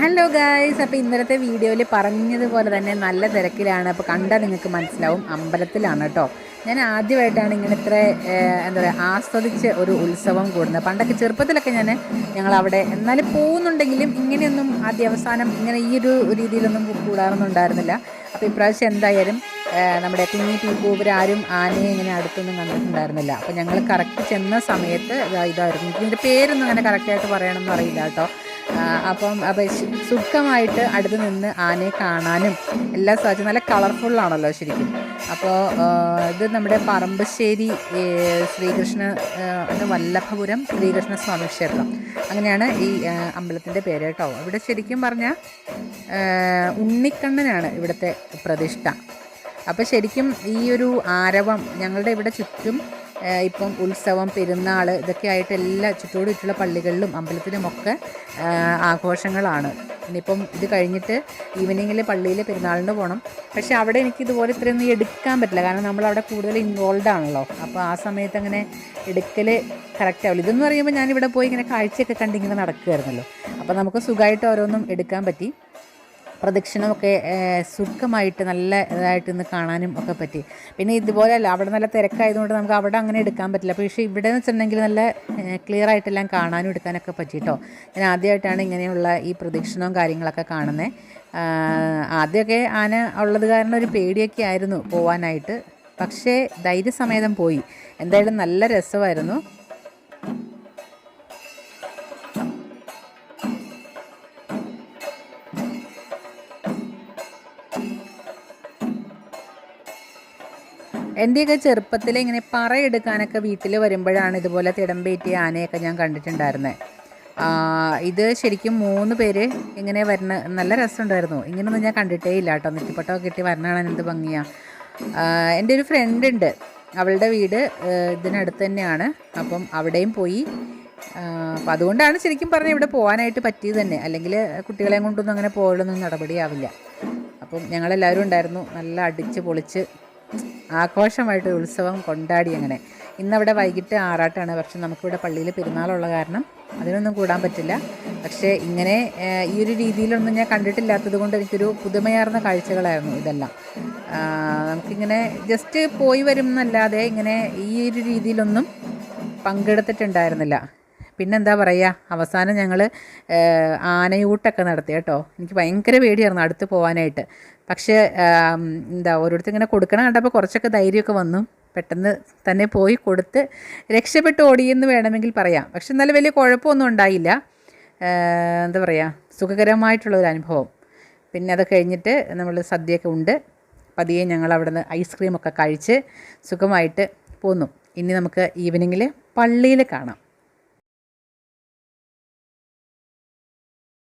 Hello guys അപ്പോൾ ഇന്നലത്തെ വീഡിയോയിൽ പറഞ്ഞതുപോലെ തന്നെ നല്ല തിരക്കിലാണ്. അപ്പോൾ കണ്ടാൽ നിങ്ങൾക്ക് മനസ്സിലാവും അമ്പലത്തിലാണ് കേട്ടോ. ഞാൻ ആദ്യമായിട്ടാണ് ഇങ്ങനെ ഇത്ര എന്താ പറയുക ആസ്വദിച്ച് ഒരു ഉത്സവം കൂടുന്നത്. പണ്ടൊക്കെ ചെറുപ്പത്തിലൊക്കെ ഞാൻ ഞങ്ങൾ അവിടെ എന്നാലും പോകുന്നുണ്ടെങ്കിലും ഇങ്ങനെയൊന്നും ആദ്യ അവസാനം ഇങ്ങനെ ഈ ഒരു രീതിയിലൊന്നും കൂടാറൊന്നും ഉണ്ടായിരുന്നില്ല അപ്പോൾ ഇപ്രാവശ്യം എന്തായാലും നമ്മുടെ കുഞ്ഞി പീപ്പൂവരാരും ആനയെ ഇങ്ങനെ അടുത്തൊന്നും കണ്ടിട്ടുണ്ടായിരുന്നില്ല. അപ്പോൾ ഞങ്ങൾ കറക്റ്റ് ചെന്ന സമയത്ത് ഇതാ ഇതായിരുന്നു. ഇതിന്റെ പേരൊന്നും അങ്ങനെ കറക്റ്റായിട്ട് പറയണമെന്ന് അറിയില്ല കേട്ടോ. അപ്പം സുഖമായിട്ട് അടുത്ത് നിന്ന് ആനയെ കാണാനും എല്ലാം സാധിച്ചു നല്ല കളർഫുള്ളാണല്ലോ ശരിക്കും. അപ്പോൾ ഇത് നമ്മുടെ പറമ്പശ്ശേരി ശ്രീകൃഷ്ണ വല്ലഭപുരം ശ്രീകൃഷ്ണ സ്വാമി ക്ഷേത്രം. അങ്ങനെയാണ് ഈ അമ്പലത്തിന്റെ പേര് കേട്ടോ. ഇവിടെ ശരിക്കും പറഞ്ഞാൽ ഉണ്ണിക്കണ്ണനാണ് ഇവിടുത്തെ പ്രതിഷ്ഠ. അപ്പോൾ ശരിക്കും ഈ ഒരു ആരവം ഞങ്ങളുടെ ഇവിടെ ചുറ്റും ഇപ്പം ഉത്സവം പെരുന്നാൾ ഇതൊക്കെ ആയിട്ട് എല്ലാ ചുറ്റോട് ചുറ്റുള്ള പള്ളികളിലും അമ്പലത്തിലുമൊക്കെ ആഘോഷങ്ങളാണ്. ഇനിയിപ്പം ഇത് കഴിഞ്ഞിട്ട് ഈവനിങ്ങിൽ പള്ളിയിൽ പെരുന്നാളിന് പോകണം പക്ഷെ അവിടെ എനിക്ക് ഇതുപോലെ ഇത്രയൊന്നും എടുക്കാൻ പറ്റില്ല. കാരണം നമ്മൾ അവിടെ കൂടുതൽ ഇൻവോൾവ് ആണല്ലോ. അപ്പോൾ ആ സമയത്ത് അങ്ങനെ എടുക്കൽ കറക്റ്റ് ആവില്ല. ഇതെന്ന് പറയുമ്പോൾ ഞാനിവിടെ പോയി ഇങ്ങനെ കാഴ്ചയൊക്കെ കണ്ടിങ്ങനെ നടക്കുമായിരുന്നല്ലോ അപ്പോൾ നമുക്ക് സുഖമായിട്ട് ഓരോന്നും എടുക്കാൻ പറ്റി. പ്രദക്ഷിണമൊക്കെ സുഖമായിട്ട് നല്ല ഇതായിട്ട് ഇന്ന് കാണാനും ഒക്കെ പറ്റി. പിന്നെ ഇതുപോലെ അല്ല അവിടെ നല്ല തിരക്കായതുകൊണ്ട് നമുക്ക് അവിടെ അങ്ങനെ എടുക്കാൻ പറ്റില്ല. പക്ഷേ ഇവിടെ എന്ന് വെച്ചിട്ടുണ്ടെങ്കിൽ നല്ല ക്ലിയർ ആയിട്ടെല്ലാം കാണാനും എടുക്കാനൊക്കെ പറ്റിയിട്ടോ ഞാൻ ആദ്യമായിട്ടാണ് ഇങ്ങനെയുള്ള ഈ പ്രദക്ഷിണവും കാര്യങ്ങളൊക്കെ കാണുന്നത് ആദ്യമൊക്കെ ആന ഉള്ളത് കാരണം ഒരു പേടിയൊക്കെ ആയിരുന്നു പോവാനായിട്ട്. പക്ഷേ ധൈര്യസമേതം പോയി. എന്തായാലും നല്ല രസമായിരുന്നു. എന്റെയൊക്കെ ചെറുപ്പത്തിൽ ഇങ്ങനെ പറയെടുക്കാനൊക്കെ വീട്ടിൽ വരുമ്പോഴാണ് ഇതുപോലെ തിടമ്പേറ്റിയ ആനയൊക്കെ ഞാൻ കണ്ടിട്ടുണ്ടായിരുന്നത് ഇത് ശരിക്കും മൂന്ന് പേര് ഇങ്ങനെ വരണ നല്ല രസമുണ്ടായിരുന്നു. ഇങ്ങനെയൊന്നും ഞാൻ കണ്ടിട്ടേ ഇല്ല കേട്ടോ. നെറ്റിപ്പട്ടമൊക്കെ കിട്ടി വരണതാണ് എന്ത് ഭംഗിയാണ് എന്റെ ഒരു ഫ്രണ്ട് ഉണ്ട്. അവളുടെ വീട് ഇതിനടുത്ത് തന്നെയാണ്. അപ്പം അവിടെയും പോയി. അപ്പം അതുകൊണ്ടാണ് ശരിക്കും പറഞ്ഞാൽ ഇവിടെ പോകാനായിട്ട് പറ്റിയത് തന്നെ. അല്ലെങ്കിൽ കുട്ടികളെയും കൊണ്ടൊന്നും അങ്ങനെ പോകലൊന്നും നടപടിയാവില്ല. അപ്പം ഞങ്ങളെല്ലാവരും ഉണ്ടായിരുന്നു. നല്ല അടിച്ച് പൊളിച്ച് ആഘോഷമായിട്ട് ഉത്സവം കൊണ്ടാടി അങ്ങനെ. ഇന്നവിടെ വൈകിട്ട് ആറാട്ടാണ്. പക്ഷെ നമുക്കിവിടെ പള്ളിയിൽ പെരുന്നാളുള്ള കാരണം അതിനൊന്നും കൂടാൻ പറ്റില്ല. പക്ഷേ ഇങ്ങനെ ഈ ഒരു രീതിയിലൊന്നും ഞാൻ കണ്ടിട്ടില്ലാത്തത് കൊണ്ട് എനിക്കൊരു പുതുമയാർന്ന കാഴ്ചകളായിരുന്നു ഇതെല്ലാം. നമുക്കിങ്ങനെ ജസ്റ്റ് പോയി വരും എന്നല്ലാതെ ഇങ്ങനെ ഈ ഒരു രീതിയിലൊന്നും പങ്കെടുത്തിട്ടുണ്ടായിരുന്നില്ല. പിന്നെന്താ പറയുക അവസാനം ഞങ്ങൾ ആനയൂട്ടൊക്കെ നടത്തി കേട്ടോ. എനിക്ക് ഭയങ്കര പേടിയായിരുന്നു അടുത്ത് പോകാനായിട്ട് പക്ഷേ എന്താ ഓരോരുത്തർ ഇങ്ങനെ കൊടുക്കണം കണ്ടപ്പോൾ കുറച്ചൊക്കെ ധൈര്യമൊക്കെ വന്നു. പെട്ടെന്ന് തന്നെ പോയി കൊടുത്ത് രക്ഷപ്പെട്ട് ഓടിയെന്ന് വേണമെങ്കിൽ പറയാം. പക്ഷെ നല്ല വലിയ കുഴപ്പമൊന്നും ഉണ്ടായില്ല. എന്താ പറയുക സുഖകരമായിട്ടുള്ള ഒരു അനുഭവം. പിന്നെ അത് കഴിഞ്ഞിട്ട് നമ്മൾ സദ്യയൊക്കെ ഉണ്ട്. പതിയെ ഞങ്ങൾ അവിടെ നിന്ന് ഐസ്ക്രീമൊക്കെ കഴിച്ച് സുഖമായിട്ട് പോന്നു. ഇനി നമുക്ക് ഈവനിങ്ങിൽ പള്ളിയിൽ കാണാം.